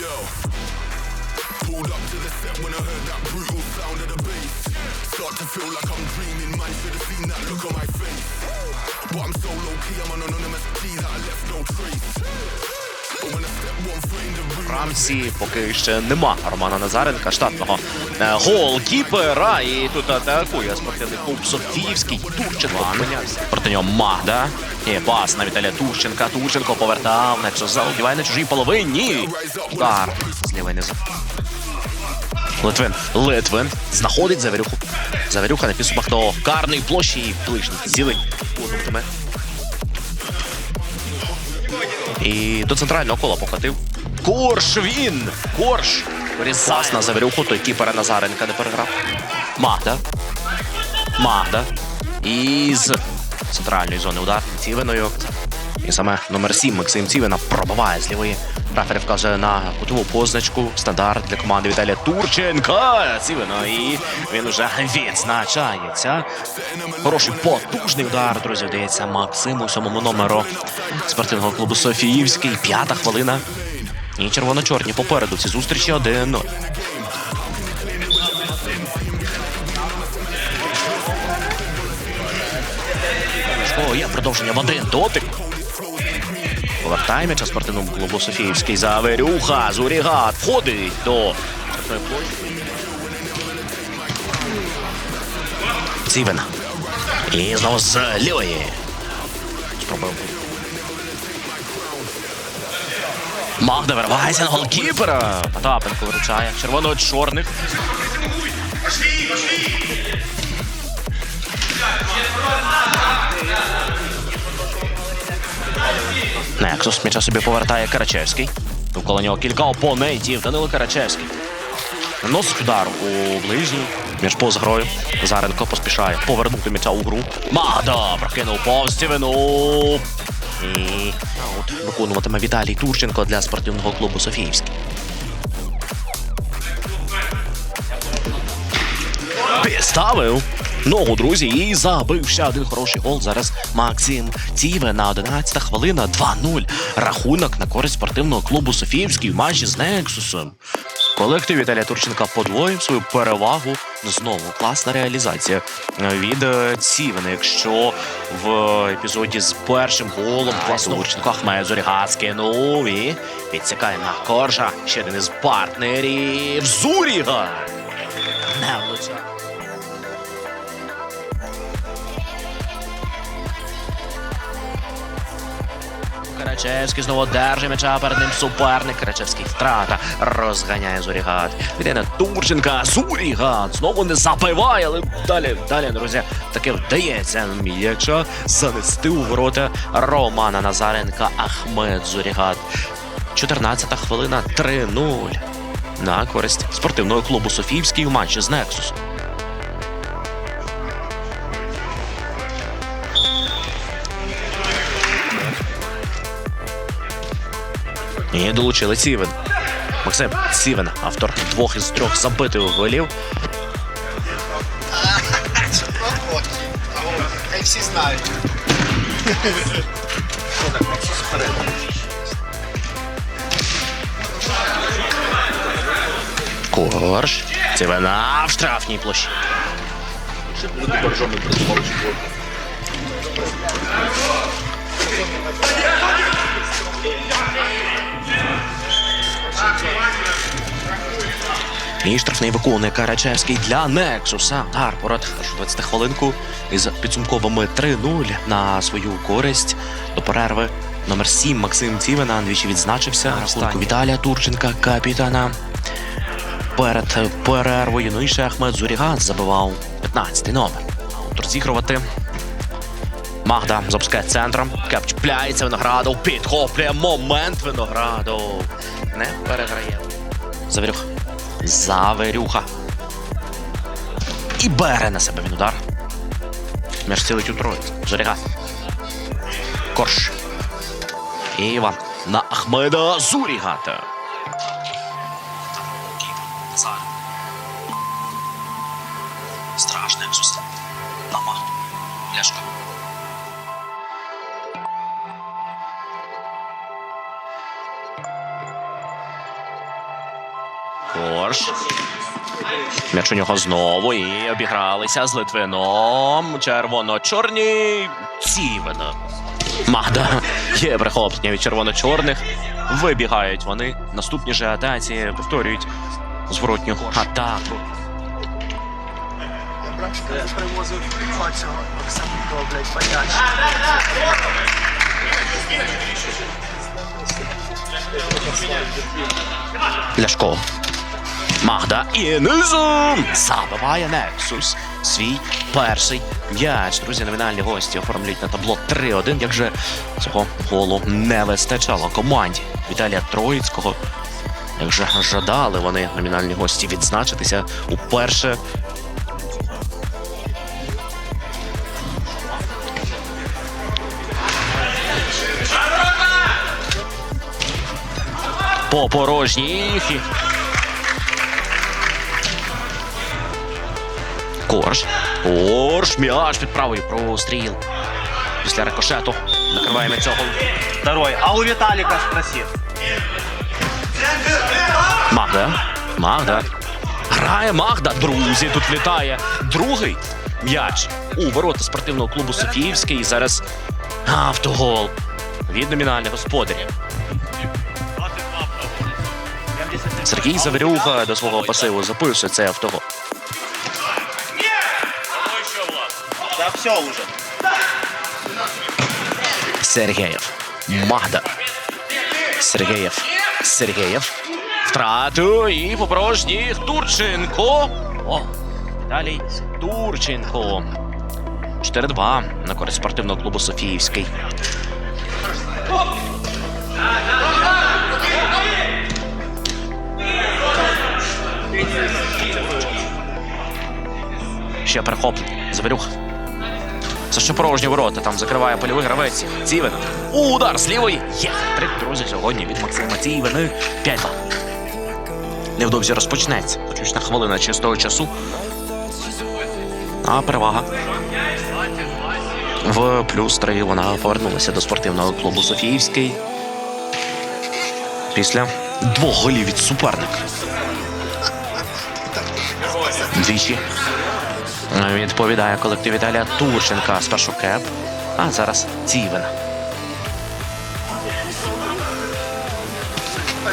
Yo. Pulled up to the set when I heard that brutal sound of the bass. Start to feel like I'm dreaming, man. Should have seen that look on my face. But I'm so low key, I'm an anonymous G that I left no trace. Рамсі поки ще нема Романа Назаренка, штатного е, голкіпера. І тут атакує спортивний клуб Софіївський. Турченко опинявся. Проти нього Магда. Є пас на Віталія Турченка. Турченко повертав. Нексус забиває на чужій половині. Удар. З лівої низу. Литвин. Литвин. Знаходить Завірюху. Завірюха на підступах до карної площі і ближній. Пунктами. І до центрального кола покотив. Корш він! Корш! Пас на Завірюху, той кіпера Назаренка не переграв. Магда. Магда. І з центральної зони удар Цівиною. І саме номер 7 Максим Цівина пробиває з лівої. Рефері вказує на кутову позначку. Стандарт для команди Віталія Турченка. Цівина. І він уже відзначається. Хороший потужний удар, друзі, вдається Максиму, сьомому номеру спортивного клубу Софіївський. П'ята хвилина. І червоно-чорні попереду. Ці зустрічі 1-0. О, є продовження в один дотик. Повертає м'яча спортивному клубу Софіївський. Заверюха. Зурігат входить до. Цівена. І знову з лівої. Спробуємо. Магда виривається на голкіпера. Потапенко виручає. Червоно-чорних. Нексус м'яча собі повертає Карачевський. Довкола нього кілька опонентів. Данило Карачевський. Носить удар у ближню. Між поза грою. Заренко поспішає повернути м'яча у гру. Магда прокинув повз Стівену. І аут виконуватиме Віталій Турченко для спортивного клубу Софіївський. Підставив ногу, друзі, і забив ще один хороший гол. Зараз Максим Ціве на 11 хвилина 2-0. Рахунок на користь спортивного клубу Софіївський в матчі з Нексусом. Колектив Віталія Турченка подвоїв свою перевагу. Знову класна реалізація від е, Цівена. Якщо в епізоді з першим голом класно Турченко Ахмед Зоріга і відсікає на коржа. Ще один із партнерів Зуріга. Не влучає. Карачевський знову держить м'яча перед ним суперник. Карачевський втрата розганяє Зорігат. Йде на Турченка. Зорігат знову не забиває, але далі, далі, друзі, таки вдається м'яча занести у ворота Романа Назаренка Ахмед Зорігат. 14 хвилина 3-0 на користь спортивного клубу Софіївський в матчі з Нексусом. І долучили Сівен. Максим Сівен, автор двох із трьох забитих голів. Всі знають. Корж. Сівена в штрафній площі. І штрафний виконує Карачевський для Нексуса. Дар порад 20 хвилинку із підсумковими 3-0 на свою користь до перерви. Номер 7 Максим Цівена двічі відзначився. Рахунку Віталія Турченка, капітана. Перед перервою ну і ще Ахмед Зурігат забивав 15-й номер. Аут розігрувати. Магда запускає центром. Кеп чіпляється Виноградов. Підхоплює момент Виноградов. Не переграє. Завірюха. Заверюха. І бере на себе він удар. Між цілить у троїць. Зоріга. Корж. І Іван. На Ахмеда Зурігата. Страшне Ісусе. На Магду. Ляшко. Корж. М'яч у нього знову і обігралися з Литвином. Червоно-чорні. Цівена. Магда. Є прихоплення від червоно-чорних. Вибігають вони. Наступні же атаці повторюють зворотню атаку. Привозив цього. Ляшко. Магда і низом забиває Нексус. Свій перший м'яч. Друзі, номінальні гості оформлюють на табло 3-1. Як же цього голу не вистачало команді Віталія Троїцького. Як же жадали вони номінальні гості відзначитися уперше. По порожніх. Корж. Корж. М'яч під правою простріл. Після рикошету накриваємо цього. Второй. А у Виталика спроси. Магда. Магда. Грає Магда. Друзі, тут літає. Другий м'яч у ворота спортивного клубу Софіївський. І зараз автогол від номінальних господарів. Сергій Завірюха до свого пасиву записує цей автогол. Все уже. Сергеєв. Магда. Сергеєв. Сергеєв. Втрату і по Турченко. О, далі Турченко. 4-2 на користь спортивного клубу Софіївський. Ще перехоплення. Завірюх. Це ще порожні ворота. Там закриває польовий гравець. Цівен. Удар з лівої. Є. Трик, друзі, сьогодні від Максима Цівени. 5-2. Невдовзі розпочнеться. Заключна хвилина чистого часу. А перевага. В плюс 3 вона повернулася до спортивного клубу Софіївський. Після двох голів від суперника. Двічі Відповідає колектив Віталія Турченка. Спершу кеп, а зараз Цівен. А